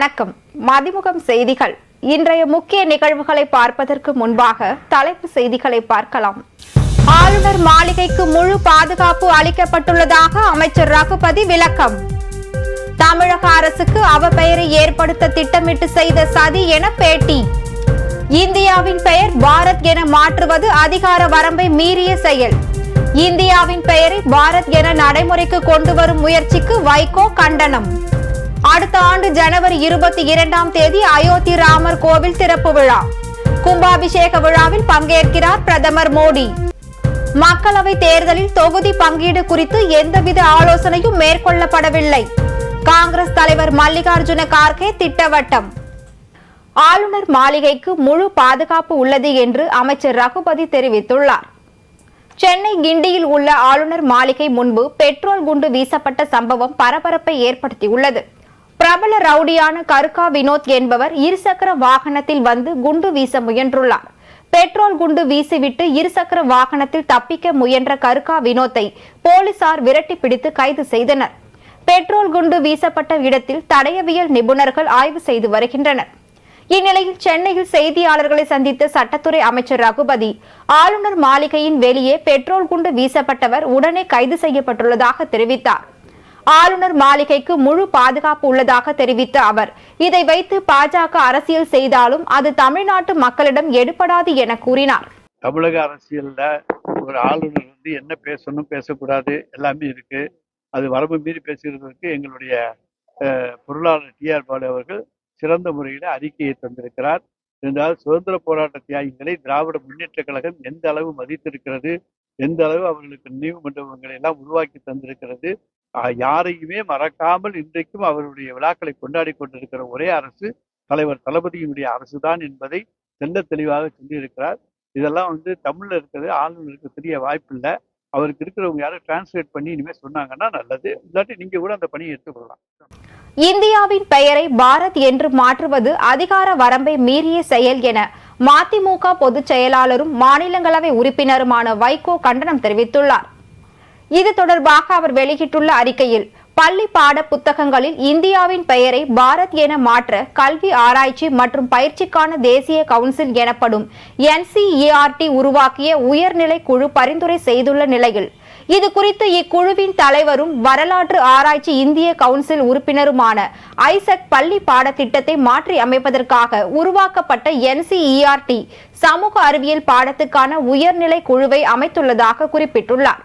வணக்கம். மதிமுகம் செய்திகள். இன்றைய முக்கிய நிகழ்வுகளை பார்ப்பதற்கு முன்பாக தலைப்பு செய்திகளை பார்க்கலாம். ஆளுநர் மாளிகைக்கு முழு பாதுகாப்பு அளிக்கப்பட்டுள்ளதாக அமைச்சர் ரகுபதி விளக்கம். தமிழக அரசுக்கு அவப்பெயரை ஏற்படுத்த திட்டமிட்டு செய்த சதி என பேட்டி. இந்தியாவின் பெயர் பாரத் என மாற்றுவது அதிகார வரம்பை மீறிய செயல். இந்தியாவின் பெயரை பாரத் என நடைமுறைக்கு கொண்டு வரும் முயற்சிக்கு வைகோ கண்டனம். அடுத்த ஆண்டு ஜனவரி இருபத்தி இரண்டாம் தேதி அயோத்தி ராமர் கோவில் திறப்பு விழா. கும்பாபிஷேக விழாவில் பங்கேற்கிறார் பிரதமர் மோடி. மக்களவை தேர்தலில் தொகுதி பங்கீடு குறித்து எந்தவித ஆலோசனையும் மேற்கொள்ளப்படவில்லை. காங்கிரஸ் தலைவர் மல்லிகார்ஜுன கார்கே திட்டவட்டம். ஆளுநர் மாளிகைக்கு முழு பாதுகாப்பு உள்ளது என்று அமைச்சர் ரகுபதி தெரிவித்துள்ளார். சென்னை கிண்டியில் உள்ள ஆளுநர் மாளிகை முன்பு பெட்ரோல் குண்டு வீசப்பட்ட சம்பவம் பரபரப்பை ஏற்படுத்தியுள்ளது. பிரபல ரவுடியான கருக்கா வினோத் என்பவர் இருசக்கர வாகனத்தில் வந்து குண்டு வீச முயன்றுள்ளார். பெட்ரோல் குண்டு வீசிவிட்டு இருசக்கர வாகனத்தில் தப்பிக்க முயன்ற கருக்கா வினோத்தை போலீசார் விரட்டி பிடித்து கைது செய்தனர். பெட்ரோல் குண்டு வீசப்பட்ட இடத்தில் தடயவியல் நிபுணர்கள் ஆய்வு செய்து வருகின்றனர். இந்நிலையில் சென்னையில் செய்தியாளர்களை சந்தித்த சட்டத்துறை அமைச்சர் ரகுபதி ஆளுநர் மாளிகையின் வெளியே பெட்ரோல் குண்டு வீசப்பட்டவர் உடனே கைது செய்யப்பட்டுள்ளதாக தெரிவித்தார். ஆளுநர் மாளிகைக்கு முழு பாதுகாப்பு உள்ளதாக தெரிவித்த அவர் இதை வைத்து பாஜக அரசியல் செய்தாலும் அது தமிழ்நாட்டு மக்களிடம் எடுபடாது என கூறினார். தமிழக அரசியல்ல ஒரு ஆளுநர் வந்து என்ன பேசணும் பேசக்கூடாது எல்லாமே இருக்கு. அது வரம்பு மீறி பேசுகிறதுக்கு எங்களுடைய பொருளாளர் டி ஆர் பாலு அவர்கள் சிறந்த முறையில் அறிக்கையை தந்திருக்கிறார். இருந்தால் சுதந்திர போராட்ட தியாகிகளை திராவிட முன்னேற்ற கழகம் எந்த அளவு மதித்திருக்கிறது எந்த அளவு அவர்களுக்கு நினைவு மண்டபங்களை எல்லாம் உருவாக்கி தந்திருக்கிறது யாரையுமே மறக்காமல் இன்றைக்கும் அவருடைய விழாக்களை கொண்டாடி கொண்டிருக்கிற ஒரே அரசு தலைவர் தளபதியினுடைய அரசுதான் என்பதை தெல்ல தெளிவாக சொல்லியிருக்கிறார். இதெல்லாம் வந்து தமிழ்ல இருக்கிறது ஆளுநருக்கு தெரிய வாய்ப்பில்லை. அவருக்கு இருக்கிறவங்க யாரும் டிரான்ஸ்லேட் பண்ணி இனிமேல் சொன்னாங்கன்னா நல்லது. இல்லாட்டி நீங்க கூட அந்த பணியை எடுத்துக்கொள்ளலாம் இந்தியாவின் பெயரை பாரத் என்று மாற்றுவது அதிகார வரம்பை மீறிய செயல் என மதிமுக பொதுச் செயலாளரும் மாநிலங்களவை உறுப்பினருமான வைகோ கண்டனம் தெரிவித்துள்ளார். இது தொடர்பாக அவர் வெளியிட்டுள்ள அறிக்கையில் பள்ளி பாட புத்தகங்களில் இந்தியாவின் பெயரை பாரத் என மாற்ற கல்வி ஆராய்ச்சி மற்றும் பயிற்சிக்கான தேசிய கவுன்சில் எனப்படும் என்சிஇஆர்டி உருவாக்கிய உயர்நிலை குழு பரிந்துரை செய்துள்ள நிலையில் இது குறித்து இக்குழுவின் தலைவரும் வரலாற்று ஆராய்ச்சி இந்திய கவுன்சில் உறுப்பினருமான ஐசக் பள்ளி பாடத்திட்டத்தை மாற்றி அமைப்பதற்காக உருவாக்கப்பட்ட என்சிஇஆர்டி சமூக அறிவியல் பாடத்துக்கான உயர்நிலை குழுவை அமைத்துள்ளதாக குறிப்பிட்டுள்ளார்.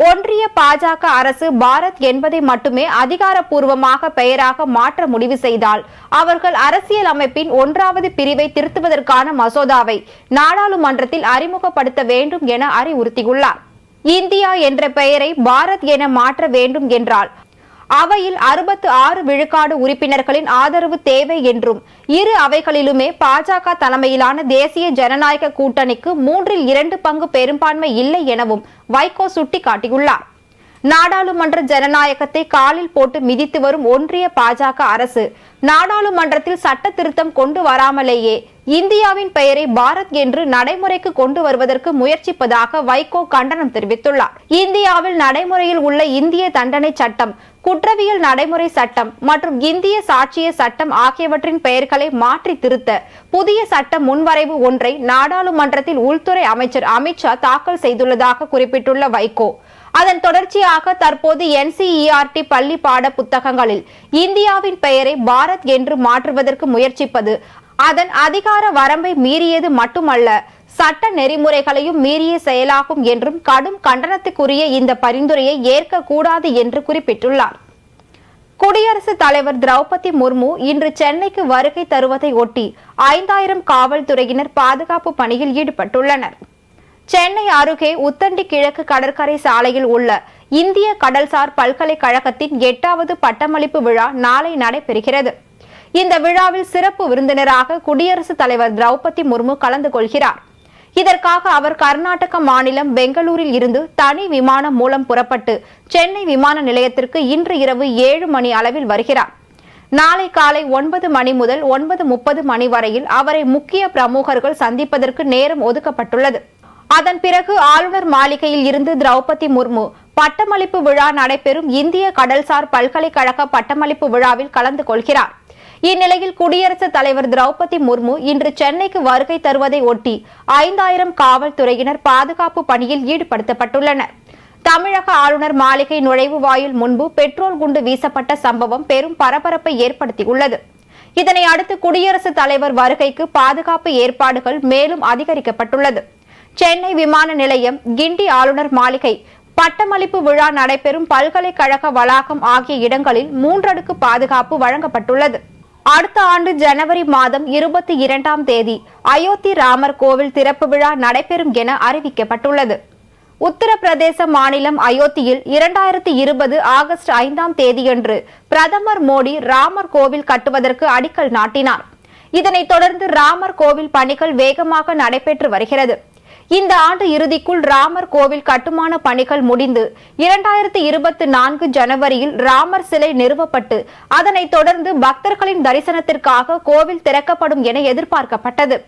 ஒன்றிய பாஜக அரசு பாரத் என்பதை மட்டுமே அதிகாரப்பூர்வமாக பெயராக மாற்ற முடிவு செய்தால் அவர்கள் அரசியல் அமைப்பின் ஒன்றாவது பிரிவை திருத்துவதற்கான மசோதாவை நாடாளுமன்றத்தில் அறிமுகப்படுத்த வேண்டும் என அறிவுறுத்தியுள்ளார். இந்தியா என்ற பெயரை பாரத் என மாற்ற வேண்டும் என்றால் அவையில் அறுபத்து ஆறு விழுக்காடு உறுப்பினர்களின் ஆதரவு தேவை என்றும் இரு அவைகளிலுமே பாஜக தலைமையிலான தேசிய ஜனநாயக கூட்டணிக்கு மூன்றில் இரண்டு பங்கு பெரும்பான்மை இல்லை எனவும் வைகோ சுட்டிக்காட்டியுள்ளார். நாடாளுமன்ற ஜனநாயகத்தை காலில் போட்டு மிதித்து வரும் ஒன்றிய பாஜக அரசு. நாடாளுமன்றத்தில் சட்ட திருத்தம் கொண்டு வராமலேயே இந்தியாவின் பெயரை பாரத் என்று நடைமுறைக்கு கொண்டு வருவதற்கு முயற்சிப்பதாக வைகோ கண்டனம் தெரிவித்துள்ளார். இந்தியாவில் நடைமுறையில் உள்ள இந்திய தண்டனை சட்டம் குற்றவியல் நடைமுறை சட்டம் மற்றும் இந்திய சாட்சிய சட்டம் ஆகியவற்றின் பெயர்களை மாற்றி திருத்த புதிய சட்ட முன்வரைவு ஒன்றை நாடாளுமன்றத்தில் உள்துறை அமைச்சர் அமித்ஷா தாக்கல் செய்துள்ளதாக குறிப்பிட்டுள்ள வைகோ அதன் தொடர்ச்சியாக தற்போது என்சிஇஆர்டி பள்ளி பாட புத்தகங்களில் இந்தியாவின் பெயரை பாரத் என்று மாற்றுவதற்கு முயற்சிப்பது அதன் அதிகார வரம்பை மீறியது மட்டுமல்ல சட்ட நெறிமுறைகளையும் மீறிய செயலாகும் என்றும் கடும் கண்டனத்துக்குரிய இந்த பரிந்துரையை ஏற்கக்கூடாது என்று குறிப்பிட்டுள்ளார். குடியரசுத் தலைவர் திரௌபதி முர்மு இன்று சென்னைக்கு வருகை தருவதை ஒட்டி ஐந்தாயிரம் காவல்துறையினர் பாதுகாப்பு பணியில் ஈடுபட்டுள்ளனர். சென்னை அருகே உத்தண்டி கிழக்கு கடற்கரை சாலையில் உள்ள இந்திய கடல்சார் பல்கலைக்கழகத்தின் எட்டாவது பட்டமளிப்பு விழா நாளை நடைபெறுகிறது. இந்த விழாவில் சிறப்பு விருந்தினராக குடியரசுத் தலைவர் திரௌபதி முர்மு கலந்து கொள்கிறார். இதற்காக அவர் கர்நாடக மாநிலம் பெங்களூரில் இருந்து தனி விமானம் மூலம் புறப்பட்டு சென்னை விமான நிலையத்திற்கு இன்று இரவு ஏழு மணி அளவில் வருகிறார். நாளை காலை ஒன்பது மணி முதல் ஒன்பது முப்பது மணி வரையில் அவரை முக்கிய பிரமுகர்கள் சந்திப்பதற்கு நேரம் ஒதுக்கப்பட்டுள்ளது. அதன் பிறகு ஆளுநர் மாளிகையில் இருந்து திரௌபதி முர்மு. பட்டமளிப்பு விழா நடைபெறும் இந்திய கடல்சார் பல்கலைக்கழக பட்டமளிப்பு விழாவில் கலந்து கொள்கிறார். இந்நிலையில் குடியரசுத் தலைவர் திரௌபதி முர்மு இன்று சென்னைக்கு வருகை தருவதை ஒட்டி ஐந்தாயிரம் காவல்துறையினர் பாதுகாப்பு பணியில் ஈடுபடுத்தப்பட்டுள்ளனர். தமிழக ஆளுநர் மாளிகை நுழைவு வாயில் முன்பு பெட்ரோல் குண்டு வீசப்பட்ட சம்பவம் பெரும் பரபரப்பை ஏற்படுத்தியுள்ளது. இதனை அடுத்து குடியரசுத் தலைவர் வருகைக்கு பாதுகாப்பு ஏற்பாடுகள் மேலும் அதிகரிக்கப்பட்டுள்ளது. சென்னை விமான நிலையம் கிண்டி ஆளுநர் மாளிகை. பட்டமளிப்பு விழா நடைபெறும் பல்கலைக்கழக வளாகம் ஆகிய இடங்களில் மூன்றடுக்கு பாதுகாப்பு வழங்கப்பட்டுள்ளது. அடுத்த ஆண்டு ஜனவரி மாதம் இருபத்தி இரண்டாம் தேதி அயோத்தி ராமர் கோவில் திறப்பு விழா நடைபெறும் என அறிவிக்கப்பட்டுள்ளது. உத்தரப்பிரதேச மாநிலம் அயோத்தியில் இரண்டாயிரத்தி இருபது ஆகஸ்ட் ஐந்தாம் தேதியன்று பிரதமர் மோடி ராமர் கோவில் கட்டுவதற்கு அடிக்கல் நாட்டினார். இதனைத் தொடர்ந்து ராமர் கோவில் பணிகள் வேகமாக நடைபெற்று வருகிறது. இந்த ஆண்டு இறுதிக்குள் ராமர் கோவில் கட்டுமான பணிகள் முடிந்து இரண்டாயிரத்தி இருபத்தி நான்கு ஜனவரியில் ராமர் சிலை நிறுவப்பட்டு அதனைத் தொடர்ந்து பக்தர்களின் தரிசனத்திற்காக கோவில் திறக்கப்படும் என எதிர்பார்க்கப்பட்டது.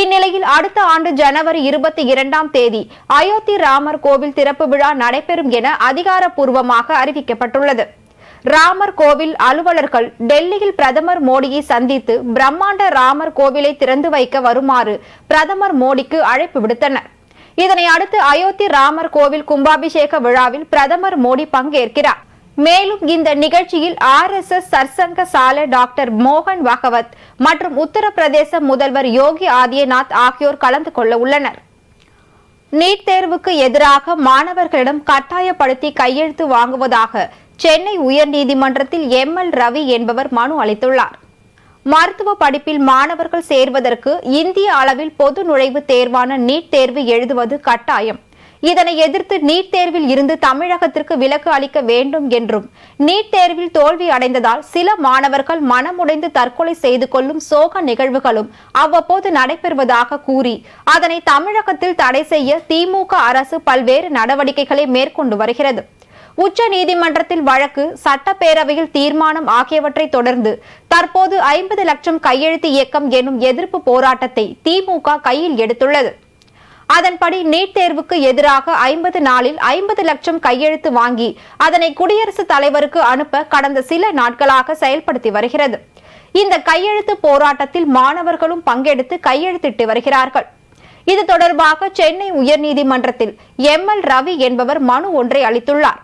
இந்நிலையில் அடுத்த ஆண்டு ஜனவரி இருபத்தி இரண்டாம் தேதி அயோத்தி ராமர் கோவில் திறப்பு விழா நடைபெறும் என அதிகாரப்பூர்வமாக அறிவிக்கப்பட்டுள்ளது. ராமர் கோவில் அலுவலர்கள் டெல்லியில் பிரதமர் மோடியை சந்தித்து பிரம்மாண்ட ராமர் கோவிலை திறந்து வைக்க வருமாறு பிரதமர் மோடிக்கு அழைப்பு விடுத்தனர். இதனை அடுத்து அயோத்தி ராமர் கோவில் கும்பாபிஷேக விழாவில் பிரதமர் மோடி பங்கேற்கிறார். மேலும் இந்த நிகழ்ச்சியில் ஆர் எஸ் எஸ் சர்சங்க சாலை டாக்டர் மோகன் பகவத் மற்றும் உத்தரப்பிரதேச முதல்வர் யோகி ஆதியநாத் ஆகியோர் கலந்து கொள்ள உள்ளனர். நீட் தேர்வுக்கு எதிராக மாணவர்களிடம் கட்டாயப்படுத்தி கையெழுத்து வாங்குவதாக சென்னை உயர்நீதிமன்றத்தில் எம் எல் ரவி என்பவர் மனு அளித்துள்ளார். மருத்துவ படிப்பில் மாணவர்கள் சேர்வதற்கு இந்திய அளவில் பொது நுழைவுத் தேர்வான நீட் தேர்வு எழுதுவது கட்டாயம். இதனை எதிர்த்து நீட் தேர்வில் இருந்து தமிழகத்திற்கு விலக்கு அளிக்க வேண்டும் என்றும் நீட் தேர்வில் தோல்வி அடைந்ததால் சில மாணவர்கள் மனமுடைந்து தற்கொலை செய்து கொள்ளும் சோக நிகழ்வுகளும் அவ்வப்போது நடைபெறுவதாக கூறி அதனை தமிழகத்தில் தடை செய்ய திமுக அரசு பல்வேறு நடவடிக்கைகளை மேற்கொண்டு வருகிறது. உச்ச நீதிமன்றத்தில் வழக்கு சட்டப்பேரவையில் தீர்மானம் ஆகியவற்றை தொடர்ந்து தற்போது ஐம்பது லட்சம் கையெழுத்து இயக்கம் எனும் எதிர்ப்பு போராட்டத்தை திமுக கையில் எடுத்துள்ளது. அதன்படி நீட் தேர்வுக்கு எதிராக ஐம்பது நாளில் ஐம்பது லட்சம் கையெழுத்து வாங்கி அதனை குடியரசுத் தலைவருக்கு அனுப்ப கடந்த சில நாட்களாக செயல்படுத்தி வருகிறது. இந்த கையெழுத்து போராட்டத்தில் மாணவர்களும் பங்கெடுத்து கையெழுத்திட்டு வருகிறார்கள். இது தொடர்பாக சென்னை உயர்நீதிமன்றத்தில் எம் எல் ரவி என்பவர் மனு ஒன்றை அளித்துள்ளார்.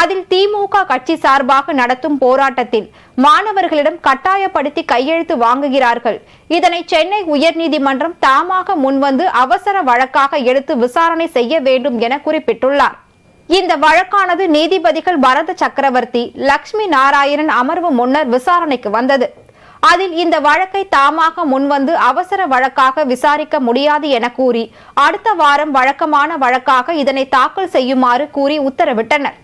அதில் திமுக கட்சி சார்பாக நடத்தும் போராட்டத்தில் மாணவர்களிடம் கட்டாயப்படுத்தி கையெழுத்து வாங்குகிறார்கள். இதனை சென்னை உயர்நீதிமன்றம் தாமாக முன்வந்து அவசர வழக்காக எடுத்து விசாரணை செய்ய வேண்டும் என குறிப்பிட்டுள்ளார். இந்த வழக்கானது நீதிபதிகள் பரத சக்கரவர்த்தி லக்ஷ்மி நாராயணன் அமர்வு முன்னர் விசாரணைக்கு வந்தது. அதில் இந்த வழக்கை தாமாக முன்வந்து அவசர வழக்காக விசாரிக்க முடியாது என கூறி அடுத்த வாரம் வழக்கமான வழக்காக இதனை தாக்கல் செய்யுமாறு கூறி உத்தரவிட்டனர்.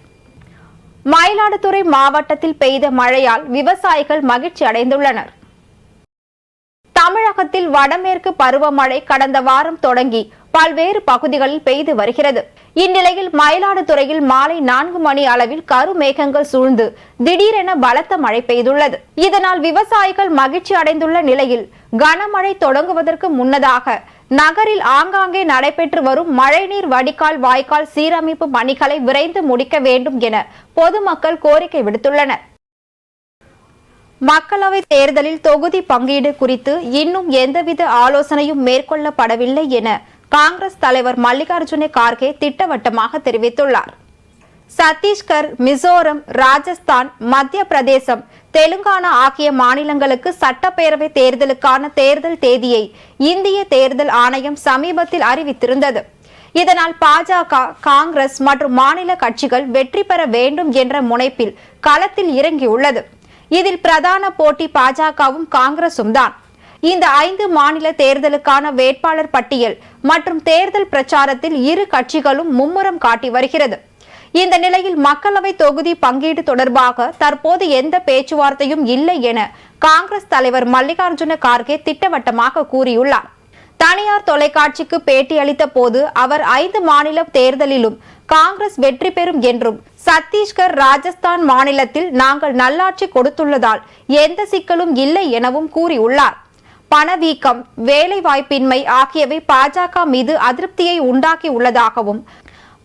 மயிலாடுதுறை மாவட்டத்தில் பெய்த மழையால் விவசாயிகள் மகிழ்ச்சி அடைந்துள்ளனர். தமிழகத்தில் வடமேற்கு பருவமழை கடந்த வாரம் தொடங்கி பல்வேறு பகுதிகளில் பெய்து வருகிறது. இந்நிலையில் மயிலாடுதுறையில் மாலை நான்கு மணி அளவில் கருமேகங்கள் சூழ்ந்து திடீரென பலத்த மழை பெய்துள்ளது. இதனால் விவசாயிகள் மகிழ்ச்சி அடைந்துள்ள நிலையில் கனமழை தொடங்குவதற்கு முன்னதாக நகரில் ஆங்காங்கே நடைபெற்று வரும் மழைநீர் வடிகால் வாய்க்கால் சீரமைப்பு பணிகளை விரைந்து முடிக்க வேண்டும் என பொதுமக்கள் கோரிக்கை விடுத்துள்ளனர். மக்களவை தேர்தலில் தொகுதி பங்கீடு குறித்து இன்னும் எந்தவித ஆலோசனையும் மேற்கொள்ளப்படவில்லை என காங்கிரஸ் தலைவர் மல்லிகார்ஜுன கார்கே திட்டவட்டமாக தெரிவித்துள்ளார். சத்தீஸ்கர் மிசோரம் ராஜஸ்தான் மத்திய பிரதேசம் தெலுங்கானா ஆகிய மாநிலங்களுக்கு சட்டப்பேரவை தேர்தலுக்கான தேர்தல் தேதியை இந்திய தேர்தல் ஆணையம் சமீபத்தில் அறிவித்திருந்தது. இதனால் பாஜக காங்கிரஸ் மற்றும் மாநில கட்சிகள் வெற்றி பெற வேண்டும் என்ற முனைப்பில் களத்தில் இறங்கியுள்ளது. இதில் பிரதான போட்டி பாஜகவும் காங்கிரசும் தான். இந்த ஐந்து மாநில தேர்தலுக்கான வேட்பாளர் பட்டியல் மற்றும் தேர்தல் பிரச்சாரத்தில் இரு கட்சிகளும் மும்முரம் காட்டி வருகிறது. இந்த நிலையில் மக்களவை தொகுதி பங்கீடு தொடர்பாக தற்போது எந்த பேச்சுவார்த்தையும் இல்லை என காங்கிரஸ் தலைவர் மல்லிகார்ஜுன கார்கே திட்டவட்டமாக கூறியுள்ளார். தனியார் தொலைக்காட்சிக்கு பேட்டி அளித்த போது அவர் ஐந்து மாநில தேர்தலிலும் காங்கிரஸ் வெற்றி பெறும் என்றும் சத்தீஸ்கர் ராஜஸ்தான் மாநிலத்தில் நாங்கள் நல்லாட்சி கொடுத்துள்ளதால் எந்த சிக்கலும் இல்லை எனவும் கூறியுள்ளார். பணவீக்கம் வேலைவாய்ப்பின்மை ஆகியவை பாஜக மீது அதிருப்தியை உண்டாக்கி உள்ளதாகவும்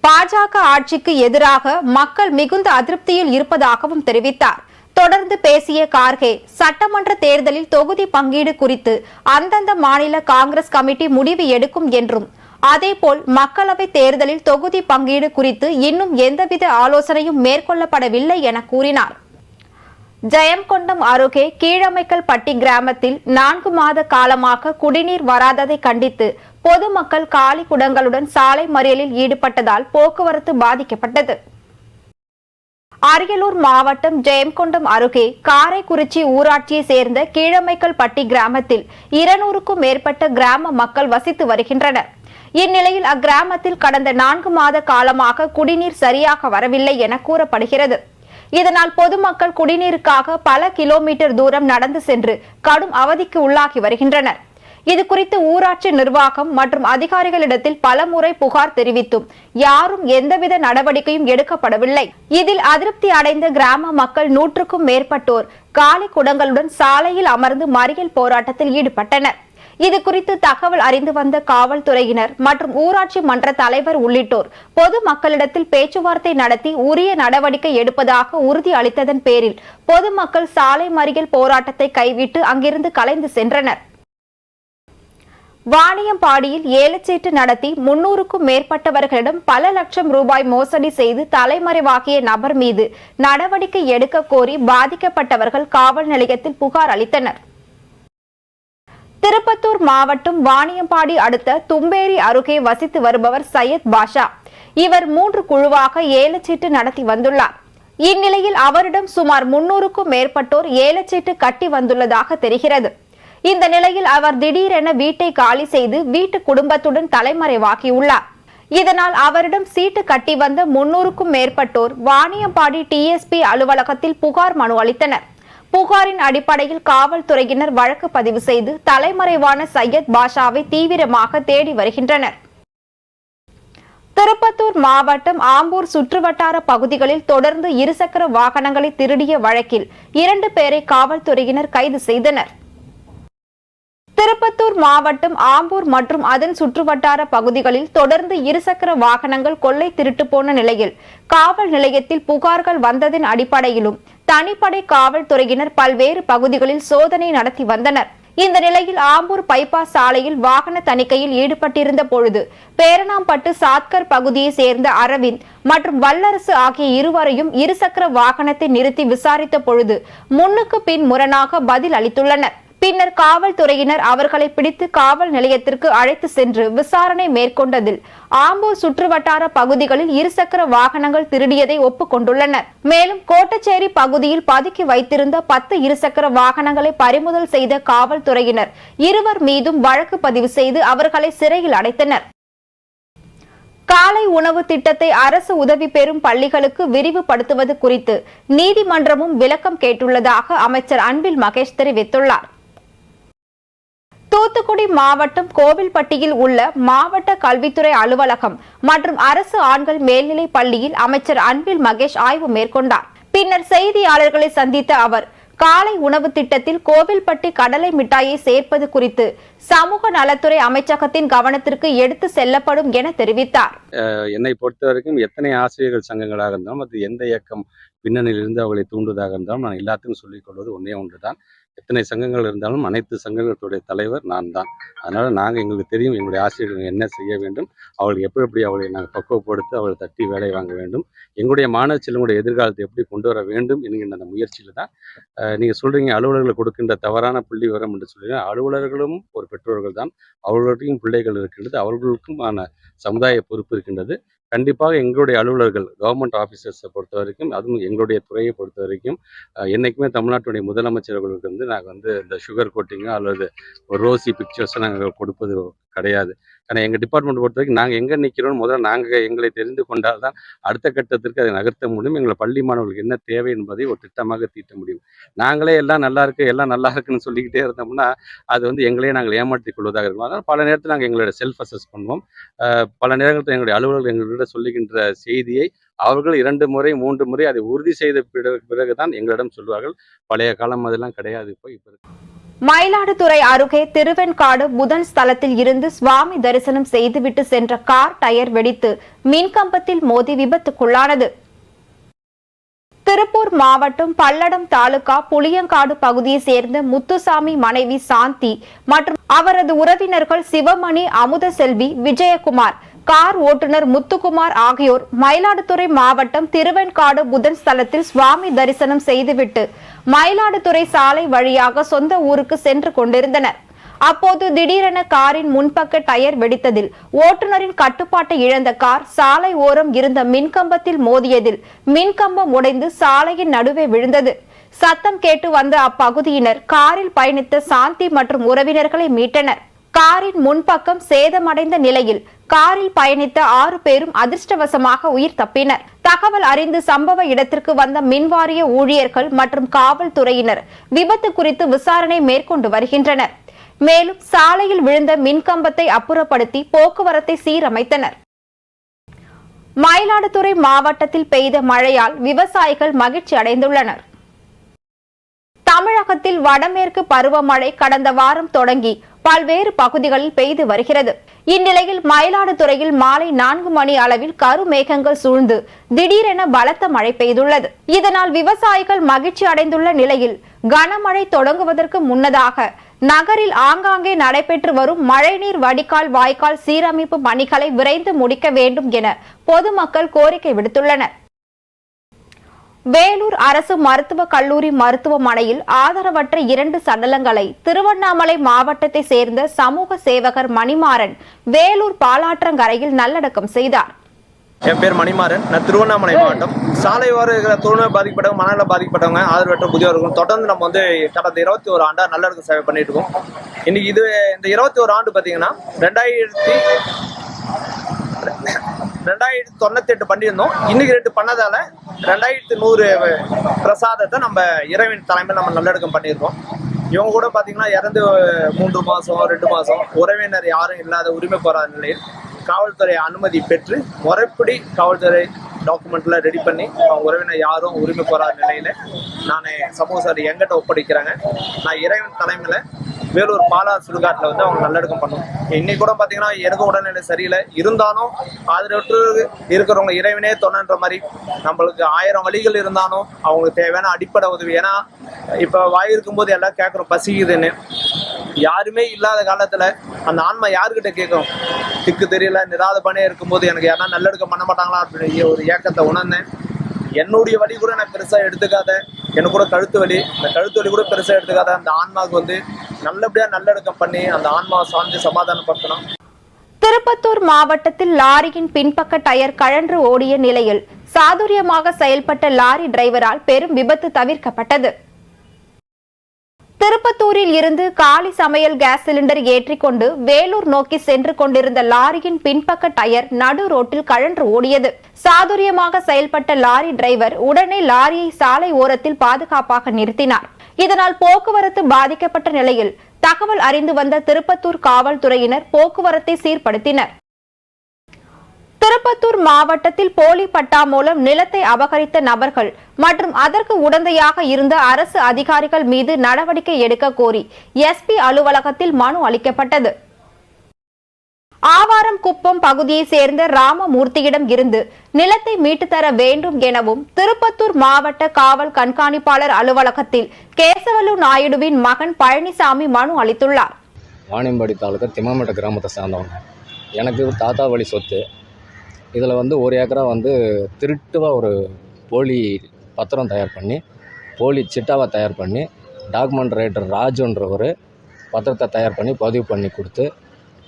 பாஜக ஆட்சிக்கு எதிராக மக்கள் மிகுந்த அதிருப்தியில் இருப்பதாகவும் தெரிவித்தார். தொடர்ந்து பேசிய கார்கே சட்டமன்ற தேர்தலில் தொகுதி பங்கீடு குறித்து அந்தந்த மாநில காங்கிரஸ் கமிட்டி முடிவு எடுக்கும் என்றும் அதேபோல் மக்களவை தேர்தலில் தொகுதி பங்கீடு குறித்து இன்னும் எந்தவித ஆலோசனையும் மேற்கொள்ளப்படவில்லை என கூறினார். ஜெயங்கொண்டம் அருகே கீழமைக்கல் பட்டி கிராமத்தில் நான்கு மாத காலமாக குடிநீர் வராததை கண்டித்து பொதுமக்கள் காலி குடங்களுடன் சாலை மறியலில் ஈடுபட்டதால் போக்குவரத்து பாதிக்கப்பட்டது. அரியலூர் மாவட்டம் ஜெயங்கொண்டம் அருகே காரைக்குறிச்சி ஊராட்சியை சேர்ந்த கீழமைக்கல் பட்டி கிராமத்தில் இருநூறுக்கும் மேற்பட்ட கிராம மக்கள் வசித்து வருகின்றனர். இந்நிலையில் அக்கிராமத்தில் கடந்த நான்கு மாத காலமாக குடிநீர் சரியாக வரவில்லை என கூறப்படுகிறது. இதனால் பொதுமக்கள் குடிநீருக்காக பல கிலோமீட்டர் தூரம் நடந்து சென்று கடும் அவதிக்கு உள்ளாகி வருகின்றனர். இது குறித்து ஊராட்சி நிர்வாகம் மற்றும் அதிகாரிகளிடத்தில் பலமுறை புகார் தெரிவித்தும் யாரும் எந்தவித நடவடிக்கையும் எடுக்கப்படவில்லை. இதில் அதிருப்தி அடைந்த கிராம மக்கள் நூற்றுக்கும் மேற்பட்டோர் காலி குடங்களுடன் சாலையில் அமர்ந்து மறியல் போராட்டத்தில் ஈடுபட்டனர். இது குறித்து தகவல் அறிந்து வந்த காவல்துறையினர் மற்றும் ஊராட்சி மன்ற தலைவர் உள்ளிட்டோர் பொது மக்களிடத்தில் பேச்சுவார்த்தை நடத்தி உரிய நடவடிக்கை எடுப்பதாக உறுதி அளித்ததன் பேரில் பொதுமக்கள் சாலை மறியல் போராட்டத்தை கைவிட்டு அங்கிருந்து கலைந்து சென்றனர். வாணியம்பாடியில் ஏலச்சீட்டு நடத்தி முன்னூறுக்கும் மேற்பட்டவர்களிடம் பல லட்சம் ரூபாய் மோசடி செய்து தலைமறைவாகிய நபர் மீது நடவடிக்கை எடுக்க கோரி பாதிக்கப்பட்டவர்கள் காவல் நிலையத்தில் புகார் அளித்தனர். திருப்பத்தூர் மாவட்டம் வாணியம்பாடி அடுத்த தும்பேரி அருகே வசித்து வருபவர் சையத் பாஷா. இவர் மூன்று குழுவாக ஏலச்சீட்டு நடத்தி வந்துள்ளார். இந்நிலையில் அவரிடம் சுமார் முன்னூறுக்கும் மேற்பட்டோர் ஏலச்சீட்டு கட்டி வந்துள்ளதாக தெரிகிறது. இந்த நிலையில் அவர் திடீரென வீட்டை காலி செய்து வீட்டு குடும்பத்துடன் தலைமறைவாகியுள்ளார். இதனால் அவரிடம் சீட்டு கட்டி வந்த முன்னூறுக்கும் மேற்பட்டோர் வாணியம்பாடி டிஎஸ்பி அலுவலகத்தில் புகார் மனு அளித்தனர். புகாரின் அடிப்படையில் காவல்துறையினர் வழக்கு பதிவு செய்து தலைமறைவான சையத் பாஷாவை தீவிரமாக தேடி வருகின்றனர். திருப்பத்தூர் மாவட்டம் ஆம்பூர் சுற்றுவட்டார பகுதிகளில் தொடர்ந்து இருசக்கர வாகனங்களை திருடிய வழக்கில் இரண்டு பேரை காவல்துறையினர் கைது செய்தனர். திருப்பத்தூர் மாவட்டம் ஆம்பூர் மற்றும் அதன் சுற்றுவட்டார பகுதிகளில் தொடர்ந்து இருசக்கர வாகனங்கள் கொள்ளை திருட்டு போன நிலையில் காவல் நிலையத்தில் புகார்கள் வந்ததன் அடிப்படையிலும் தனிப்படை காவல்துறையினர் பல்வேறு பகுதிகளில் சோதனை நடத்தி வந்தனர். இந்த நிலையில் ஆம்பூர் பைபாஸ் சாலையில் வாகன தணிக்கையில் ஈடுபட்டிருந்த பொழுது பேரணாம்பட்டு சாத்கர் பகுதியை சேர்ந்த அரவிந்த் மற்றும் வல்லரசு ஆகிய இருவரையும் இருசக்கர வாகனத்தை நிறுத்தி விசாரித்த பொழுது முன்னுக்கு பின் முரணாக பதில் அளித்துள்ளனர். பின்னர் காவல்துறையினர் அவர்களை பிடித்து காவல் நிலையத்திற்கு அழைத்து சென்று விசாரணை மேற்கொண்டதில் ஆம்பூர் சுற்றுவட்டார பகுதிகளில் இருசக்கர வாகனங்கள் திருடியதை ஒப்புக்கொண்டுள்ளனர். மேலும் கோட்டச்சேரி பகுதியில் பதுக்கி வைத்திருந்த பத்து இருசக்கர வாகனங்களை பறிமுதல் செய்த காவல்துறையினர் இருவர் மீதும் வழக்கு பதிவு செய்து அவர்களை சிறையில் அடைத்தனர். காலை உணவு திட்டத்தை அரசு உதவி பெறும் பள்ளிகளுக்கு விரிவுபடுத்துவது குறித்து நீதிமன்றமும் விளக்கம் கேட்டுள்ளதாக அமைச்சர் அன்பில் மகேஷ் தெரிவித்துள்ளார். தூத்துக்குடி மாவட்டம் கோவில்பட்டியில் உள்ள மாவட்ட கல்வித்துறை அலுவலகம் மற்றும் அரசு ஆண்கள் மேல்நிலைப் பள்ளியில் அமைச்சர் அன்பில் மகேஷ் ஆய்வு மேற்கொண்டார். பின்னர் செய்தியாளர்களை சந்தித்த அவர் காலை உணவு திட்டத்தில் கோவில்பட்டி கடலை மிட்டாயை சேர்ப்பது குறித்து சமூக நலத்துறை அமைச்சகத்தின் கவனத்திற்கு எடுத்து செல்லப்படும் என தெரிவித்தார். என்னை பொறுத்த வரைக்கும் எத்தனை ஆசிரியர்கள் சங்கங்களாக இருந்தாலும் அது எந்த இயக்கம் பின்னணியில் இருந்து அவர்களை தூண்டுவதாக இருந்தாலும் நான் எல்லாத்துக்கும் சொல்லிக் கொள்வது ஒன்றே ஒன்று தான் எத்தனை சங்கங்கள் இருந்தாலும் அனைத்து சங்கங்களுடைய தலைவர் நான் தான். அதனால் நாங்கள் எங்களுக்கு தெரியும் எங்களுடைய ஆசிரியர்கள் என்ன செய்ய வேண்டும் அவர்களுக்கு எப்படி எப்படி அவளை நாங்கள் பக்குவப்படுத்தி அவளை தட்டி வேலை வாங்க வேண்டும் எங்களுடைய மாணவ செல்வங்களுடைய எதிர்காலத்தை எப்படி கொண்டு வர வேண்டும் என்கின்ற அந்த முயற்சியில் தான் நீங்கள் சொல்கிறீங்க அலுவலர்கள் கொடுக்கின்ற தவறான புள்ளி விவரம் என்று சொல்கிறீங்க அலுவலர்களும் ஒரு பெற்றோர்கள் தான் அவர்களுக்கும் பிள்ளைகள் இருக்கின்றது அவர்களுக்குமான சமுதாய பொறுப்பு இருக்கின்றது. கண்டிப்பாக எங்களுடைய அலுவலர்கள் கவர்மெண்ட் ஆஃபீஸர்ஸை பொறுத்த வரைக்கும் அதுவும் எங்களுடைய துறையை பொறுத்த வரைக்கும் என்றைக்குமே என்னைக்குமே தமிழ்நாட்டுடைய முதலமைச்சர்களுக்கு வந்து நாங்கள் வந்து இந்த சுகர் கோட்டிங்கோ அல்லது ஒரு ரோசி பிக்சர்ஸோ நாங்கள் கொடுப்பது கிடையாது. ஆனால் எங்கள் டிபார்ட்மெண்ட் பொறுத்த வரைக்கும் நாங்கள் எங்கே நிற்கிறோம் முதல்ல நாங்கள் எங்களை தெரிந்து கொண்டால் தான் அடுத்த கட்டத்திற்கு அதை நகர்த்த முடியும். எங்களை பள்ளி மாணவர்களுக்கு என்ன தேவை என்பதை ஒரு திட்டமாக தீட்ட முடியும். நாங்களே எல்லாம் நல்லா இருக்கு எல்லாம் நல்லா இருக்குன்னு சொல்லிக்கிட்டே இருந்தோம்னா அது வந்து எங்களையே நாங்கள் ஏமாற்றிக் கொள்வதாக இருக்கும். அதனால் பல நேரத்தில் நாங்கள் எங்களோட செல்ஃப் அசஸ் பண்ணுவோம். பல நேரங்களில் எங்களுடைய அலுவலர்கள் எங்களிடம் சொல்லுகின்ற செய்தியை அவர்கள் இரண்டு முறை மூன்று முறை அதை உறுதி செய்த பிறகு பிறகுதான் எங்களிடம் சொல்வார்கள். பழைய காலம் அதெல்லாம் கிடையாது இப்போ இப்போ மயிலாடுதுறை அருகே திருவெண்காடு புதன் ஸ்தலத்தில் இருந்து சுவாமி தரிசனம் செய்துவிட்டு சென்ற கார் டயர் வெடித்து மின்கம்பத்தில் மோதி விபத்துக்குள்ளானது. திருப்பூர் மாவட்டம் பல்லடம் தாலுகா புளியங்காடு பகுதியை சேர்ந்த முத்துசாமி மனைவி சாந்தி மற்றும் அவரது உறவினர்கள் சிவமணி அமுதசெல்வி விஜயகுமார் கார் ஓட்டுநர் முத்துக்குமார் ஆகியோர் மயிலாடுதுறை மாவட்டம் திருவெண்காடு புதன் ஸ்தலத்தில் சுவாமி தரிசனம் செய்துவிட்டு மயிலாடுதுறை சாலை வழியாக சொந்த ஊருக்கு சென்று கொண்டிருந்தனர். அப்போது திடீரென காரின் முன்பக்க டயர் வெடித்ததில் ஓட்டுநரின் கட்டுப்பாட்டை இழந்த கார் சாலை ஓரம் இருந்த மின்கம்பத்தில் மோதியதில் மின்கம்பம் உடைந்து சாலையின் நடுவே விழுந்தது. சத்தம் கேட்டு வந்த அப்பகுதியினர் காரில் பயணித்த சாந்தி மற்றும் உறவினர்களை மீட்டனர். காரின் முன்பக்கம் சேதமடைந்த நிலையில் காரில் பயணித்த ஆறு பேரும் அதிர்ஷ்டவசமாக உயிர் தப்பினர். தகவல் அறிந்து சம்பவ இடத்திற்கு வந்த மின்வாரிய ஊழியர்கள் மற்றும் காவல்துறையினர் விபத்து குறித்து விசாரணை மேற்கொண்டு வருகின்றனர். மேலும் சாலையில் விழுந்த மின்கம்பத்தை அப்புறப்படுத்தி போக்குவரத்தை சீரமைத்தனர். மயிலாடுதுறை மாவட்டத்தில் பெய்த மழையால் விவசாயிகள் மகிழ்ச்சி அடைந்துள்ளனர். தமிழகத்தில் வடமேற்கு பருவமழை கடந்த வாரம் தொடங்கி பல்வேறு பகுதிகளில் பெய்து வருகிறது. இந்நிலையில் மயிலாடுதுறையில் மாலை நான்கு மணி அளவில் கருமேகங்கள் சூழ்ந்து திடீரென பலத்த மழை பெய்துள்ளது. இதனால் விவசாயிகள் மகிழ்ச்சி அடைந்துள்ள நிலையில் கனமழை தொடங்குவதற்கு முன்னதாக நகரில் ஆங்காங்கே நடைபெற்று வரும் மழைநீர் வடிகால் வாய்க்கால் சீரமைப்பு பணிகளை விரைந்து முடிக்க வேண்டும் என பொதுமக்கள் கோரிக்கை விடுத்துள்ளனர். வேலூர் அரசு மருத்துவக் கல்லூரி மருத்துவமனையில் ஆதரவற்ற இரண்டு சடலங்களை திருவண்ணாமலை மாவட்டத்தை சேர்ந்த சமூக சேவகர் மணிமாறன் வேலூர் பாலாற்றங்கரையில் நல்லடக்கம் செய்தார். என் பேர் மணிமாறன். நான் திருவண்ணாமலை மாவட்டம். சாலை ஓரம் இருக்கிற தொழில்நுட்ப பாதிக்கப்பட்டவங்க மனநல பாதிக்கப்பட்டவங்க ஆதரவற்ற முதியோர்கள் தொடர்ந்து நம்ம வந்து கடந்த இருபத்தி ஒரு ஆண்டா நல்லடக்கம் சேவை பண்ணிட்டு இருக்கோம். இன்னைக்கு இது இந்த இருபத்தி ஒரு ஆண்டு பார்த்தீங்கன்னா ரெண்டாயிரத்தி ரெண்டாயிரத்தி தொண்ணூத்தி எட்டு பண்ணியிருந்தோம். இன்னைக்கு ரெண்டு பண்ணதால ரெண்டாயிரத்தி நூறு பிரசாதத்தை நம்ம இறைவன் தலைமையில் நம்ம நல்லடக்கம் பண்ணியிருக்கோம். இவங்க கூட பார்த்தீங்கன்னா இறந்து மூன்று மாதம் ரெண்டு மாதம் உறவினர் யாரும் இல்லாத உரிமை போராத நிலையில் காவல்துறை அனுமதி பெற்று முறைப்படி காவல்துறை டாக்குமெண்ட்லாம் ரெடி பண்ணி அவங்க உறவினர் யாரும் உரிமை போகிற நிலையில் நான் சமூக சார் எங்கிட்ட ஒப்படைக்கிறாங்க. நான் இறைவன் தலைமையில வேலூர் பாலா சுடுகாட்டில் வந்து அவங்க நல்லடக்கம் பண்ணுவோம். இன்னைக்கு கூட பார்த்தீங்கன்னா எனக்கு உடல்நிலை சரியில்லை. இருந்தாலும் ஆதரவற்று இருக்கிறவங்க இறைவனே தொண்ணன்ற மாதிரி நம்மளுக்கு ஆயிரம் வழிகள் இருந்தாலும் அவங்களுக்கு தேவையான அடிப்படை உதவி. ஏன்னா இப்போ வாய் இருக்கும்போது எல்லாம் கேட்குறோம் பசிக்குதுன்னு. யாருமே இல்லாத காலத்துல அந்த ஆன்மா யாருக்கிட்ட கேட்கும்? திக்கு தெரியல நிராத பணியா இருக்கும்போது எனக்கு யாரா நல்லெடுக்க பண்ண மாட்டாங்களா அப்படின்னு ஒரு ஏக்கத்தை உணர்ந்தேன். என்னுடைய வழி கூட நான் பெருசா எடுத்துக்காத. எனக்கு கூட கழுத்து வலி. அந்த கழுத்து வலி கூட பெருசா எடுத்துக்காத. அந்த ஆன்மாவுக்கு வந்து நல்லபடியா நல்லடக்கம் பண்ணி அந்த ஆன்மாவை சார்ந்து சமாதானப்படுத்தணும். திருப்பத்தூர் மாவட்டத்தில் லாரியின் பின்பக்க டயர் கழன்று ஓடிய நிலையில் சாதுரியமாக செயல்பட்ட லாரி டிரைவரால் பெரும் விபத்து தவிர்க்கப்பட்டது. திருப்பத்தூரில் இருந்து காலி சமையல் கேஸ் சிலிண்டர் ஏற்றிக்கொண்டு வேலூர் நோக்கி சென்று கொண்டிருந்த லாரியின் பின்பக்க டயர் நடு ரோட்டில் கழன்று ஓடியது. சாதுரியமாக செயல்பட்ட லாரி டிரைவர் உடனே லாரியை சாலை ஓரத்தில் பாதுகாப்பாக நிறுத்தினார். இதனால் போக்குவரத்து பாதிக்கப்பட்ட நிலையில் தகவல் அறிந்து வந்த திருப்பத்தூர் காவல்துறையினர் போக்குவரத்தை சீர்படுத்தினர். திருப்பத்தூர் மாவட்டத்தில் போலி பட்டா மூலம் நிலத்தை அபகரித்த நபர்கள் மற்றும் அதற்கு உடந்தையாக இருந்த அரசு அதிகாரிகள் மீது நடவடிக்கை எடுக்க கோரி எஸ்பி அலுவலகத்தில் மனு அளிக்கப்பட்டது. ஆவாரம் குப்பம் பகுதியை சேர்ந்த ராமமூர்த்தியிடம் இருந்து நிலத்தை மீட்டு தர வேண்டும் எனவும் திருப்பத்தூர் மாவட்ட காவல் கண்காணிப்பாளர் அலுவலகத்தில் கேசவலு நாயுடுவின் மகன் பழனிசாமி மனு அளித்துள்ளார். வாணியம்பாடி தாலுக்கா திமாமட்ட கிராமத்தை சார்ந்தவங்க. எனக்கு தாத்தா வழி சொத்து இதில் வந்து ஒரு ஏக்கரா வந்து திருட்டுவாக ஒரு போலி பத்திரம் தயார் பண்ணி போலி சிட்டாவை தயார் பண்ணி டாக்குமெண்ட் ரைட்டர் ராஜுன்றவர் பத்திரத்தை தயார் பண்ணி பதிவு பண்ணி கொடுத்து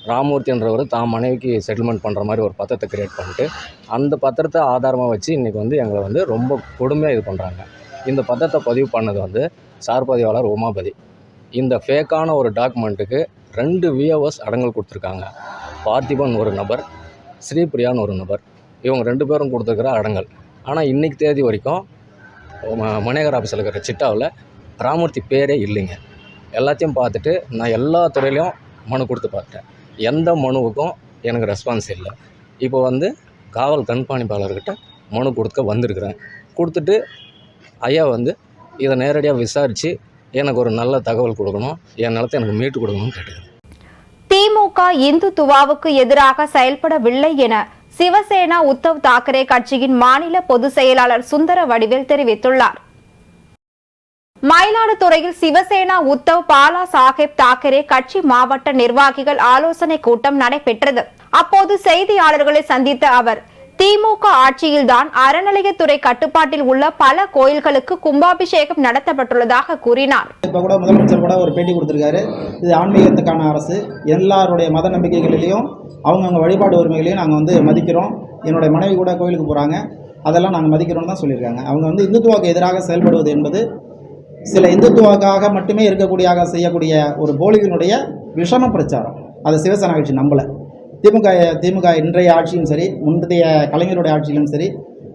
ராமூர்த்தின்றவர் தான் மனைவிக்கு செட்டில்மெண்ட் பண்ணுற மாதிரி ஒரு பத்திரத்தை க்ரியேட் பண்ணிட்டு அந்த பத்திரத்தை ஆதாரமாக வச்சு இன்றைக்கி வந்து எங்களை வந்து ரொம்ப கொடுமையாக இது பண்ணுறாங்க இந்த பத்திரத்தை பதிவு பண்ணது வந்து சார் பதிவாளர் உமாபதி. இந்த ஃபேக்கான ஒரு டாக்குமெண்ட்டுக்கு ரெண்டு விஏஓஸ் அடங்கல் கொடுத்துருக்காங்க. பார்த்திபன் ஒரு நபர் ஸ்ரீபிரியான்னு ஒரு நபர். இவங்க ரெண்டு பேரும் கொடுத்துருக்குற அடங்கல். ஆனால் இன்றைக்கி தேதி வரைக்கும் ம- ஆஃபீஸில் இருக்கிற சிட்டாவில் ராமூர்த்தி பேரே இல்லைங்க. எல்லாத்தையும் பார்த்துட்டு நான் எல்லா துறையிலையும் மனு கொடுத்து பார்த்தேன். எந்த மனுவுக்கும் எனக்கு ரெஸ்பான்ஸ் இல்லை. இப்போ வந்து காவல் கண்காணிப்பாளர்கிட்ட மனு கொடுக்க வந்திருக்கிறேன். கொடுத்துட்டு ஐயா வந்து இதை நேரடியாக விசாரித்து எனக்கு ஒரு நல்ல தகவல் கொடுக்கணும். என் நிலத்தை எனக்கு மீட்டு கொடுக்கணும்னு கேட்டுக்கிறேன் திமுக இந்துத்துவாவுக்கு எதிராக செயல்படவில்லை என சிவசேனா உத்தவ் தாக்கரே கட்சியின் மாநில பொதுச் செயலாளர் சுந்தர வடிவேல் தெரிவித்துள்ளார். மயிலாடுதுறையில் சிவசேனா உத்தவ் பாலா சாஹேப் தாக்கரே கட்சி மாவட்ட நிர்வாகிகள் ஆலோசனை கூட்டம் நடைபெற்றது. அப்போது செய்தியாளர்களை சந்தித்த அவர் திமுக ஆட்சியில்தான் அறநிலையத்துறை கட்டுப்பாட்டில் உள்ள பல கோயில்களுக்கு கும்பாபிஷேகம் நடத்தப்பட்டுள்ளதாக கூறினார். இப்போ கூட முதலமைச்சர் கூட ஒரு பேட்டி கொடுத்துருக்காரு. இது ஆன்மீகத்துக்கான அரசு. எல்லாருடைய மத நம்பிக்கைகளிலையும் அவங்கவுங்க வழிபாடு உரிமைகளையும் நாங்கள் வந்து மதிக்கிறோம். என்னுடைய மனைவி கூட கோயிலுக்கு போகிறாங்க அதெல்லாம் நாங்கள் மதிக்கிறோம்னு தான் சொல்லியிருக்காங்க. அவங்க வந்து இந்துத்துவாக்கு எதிராக செயல்படுவது என்பது சில இந்துத்துவாக்காக மட்டுமே இருக்கக்கூடியாக செய்யக்கூடிய ஒரு போலிகளுடைய விஷம பிரச்சாரம். அதை சிவசேனா கட்சி நம்பலை. திமுக திமுக இன்றைய ஆட்சியும் சரி முந்தைய கலைஞருடைய ஆட்சியிலும் சரி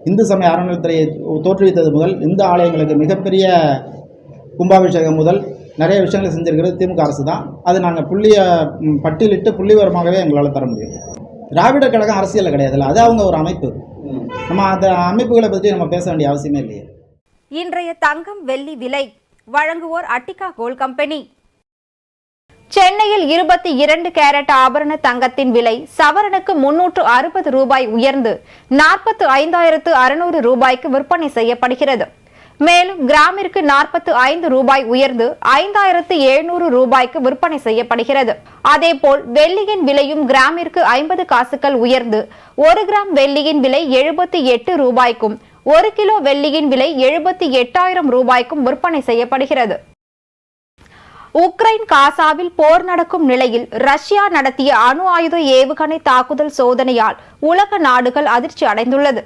இந்து சமய அறநிலையத்துறையை தோற்றுவித்தது முதல் இந்து ஆலயங்களுக்கு மிகப்பெரிய கும்பாபிஷேகம் முதல் நிறைய விஷயங்களை செஞ்சிருக்கிறது திமுக அரசு தான். அது நாங்கள் புள்ளிய பட்டியலிட்டு புள்ளிவரமாகவே எங்களால் தர முடியும். திராவிடர் கழகம் அரசியலில் கிடையாதுல்ல அது அவங்க ஒரு அமைப்பு. நம்ம அந்த அமைப்புகளை பற்றி நம்ம பேச வேண்டிய அவசியமே இல்லையே. இன்றைய தங்கம் வெள்ளி விலை வழங்குவோர் அட்டிகா கோல் கம்பெனி. சென்னையில் இருபத்தி இரண்டு கேரட் ஆபரண தங்கத்தின் விலை சவரனுக்கு முன்னூற்று அறுபது ரூபாய் உயர்ந்து நாற்பத்து ஐந்தாயிரத்து அறுநூறு ரூபாய்க்கு விற்பனை செய்யப்படுகிறது. மேலும் கிராமிற்கு நாற்பத்து ஐந்து ரூபாய் உயர்ந்து ஐந்தாயிரத்து எழுநூறு ரூபாய்க்கு விற்பனை செய்யப்படுகிறது. அதேபோல் வெள்ளியின் விலையும் கிராமிற்கு ஐம்பது காசுகள் உயர்ந்து ஒரு கிராம் வெள்ளியின் விலை எழுபத்தி எட்டு ரூபாய்க்கும் ஒரு கிலோ வெள்ளியின் விலை எழுபத்தி எட்டாயிரம் ரூபாய்க்கும் விற்பனை செய்யப்படுகிறது. உக்ரைன் காசாவில் போர் நடக்கும் நிலையில் ரஷ்யா நடத்திய அணு ஆயுத ஏவுகணை தாக்குதல் சோதனையால் உலக நாடுகள் அதிர்ச்சி அடைந்துள்ளது.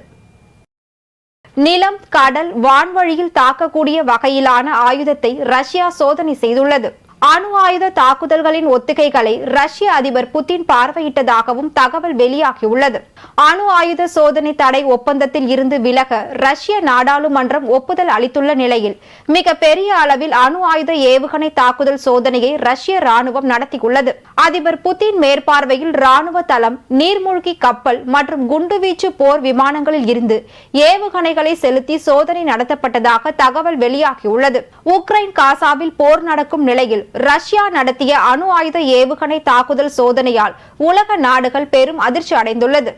நிலம் கடல் வான்வழியில் தாக்கக்கூடிய வகையிலான ஆயுதத்தை ரஷ்யா சோதனை செய்துள்ளது. அணு ஆயுத தாக்குதல்களின் ஒத்திகைகளை ரஷ்ய அதிபர் புதின் பார்வையிட்டதாகவும் தகவல் வெளியாகியுள்ளது. அணு ஆயுத சோதனை தடை ஒப்பந்தத்தில் இருந்து விலக ரஷ்ய நாடாளுமன்றம் ஒப்புதல் அளித்துள்ள நிலையில் மிக பெரிய அளவில் அணு ஆயுத ஏவுகணை தாக்குதல் சோதனையை ரஷ்ய ராணுவம் நடத்தியுள்ளது. அதிபர் புதின் மேற்பார்வையில் ராணுவ தளம் நீர்மூழ்கி கப்பல் மற்றும் குண்டுவீச்சு போர் விமானங்களில் இருந்து ஏவுகணைகளை செலுத்தி சோதனை நடத்தப்பட்டதாக தகவல் வெளியாகியுள்ளது. உக்ரைன் காசாவில் போர் நடக்கும் நிலையில் ரஷ்யா நடத்திய அணு ஆயுத ஏவுகணை தாக்குதல் சோதனையால் உலக நாடுகள் பெரும் அதிர்ச்சி அடைந்துள்ளது.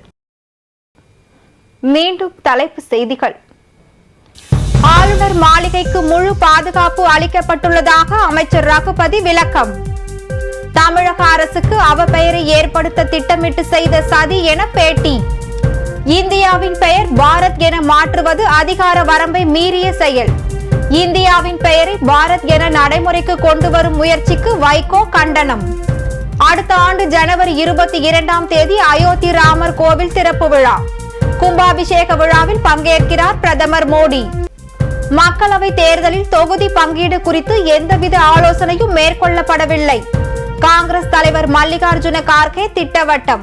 மீண்டும் தலைப்பு செய்திகள். ஆளுநர் மாளிகைக்கு முழு பாதுகாப்பு அளிக்கப்பட்டுள்ளதாக அமைச்சர் ரகுபதி விளக்கம். தமிழக அரசுக்கு அவப்பெயரை ஏற்படுத்த திட்டமிட்டு செய்த சதி என பேட்டி. இந்தியாவின் பெயர் பாரத் என மாற்றுவது அதிகார வரம்பை மீறிய செயல். இந்தியாவின் பெயரை பாரத் என நடைமுறைக்கு கொண்டு வரும் முயற்சிக்கு வைகோ கண்டனம். அடுத்த ஆண்டு ஜனவரி இருபத்தி இரண்டாம் தேதி அயோத்தி ராமர் கோவில் திறப்பு விழா. கும்பாபிஷேக விழாவில் பங்கேற்கிறார் பிரதமர் மோடி. மக்களவை தேர்தலில் தொகுதி பங்கீடு குறித்து எந்தவித ஆலோசனையும் மேற்கொள்ளப்படவில்லை. காங்கிரஸ் தலைவர் மல்லிகார்ஜுன கார்கே திட்டவட்டம்.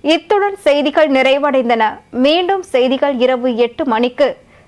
இத்துடன் செய்திகள் நிறைவடைந்தன. மீண்டும் செய்திகள் இரவு எட்டு மணிக்கு.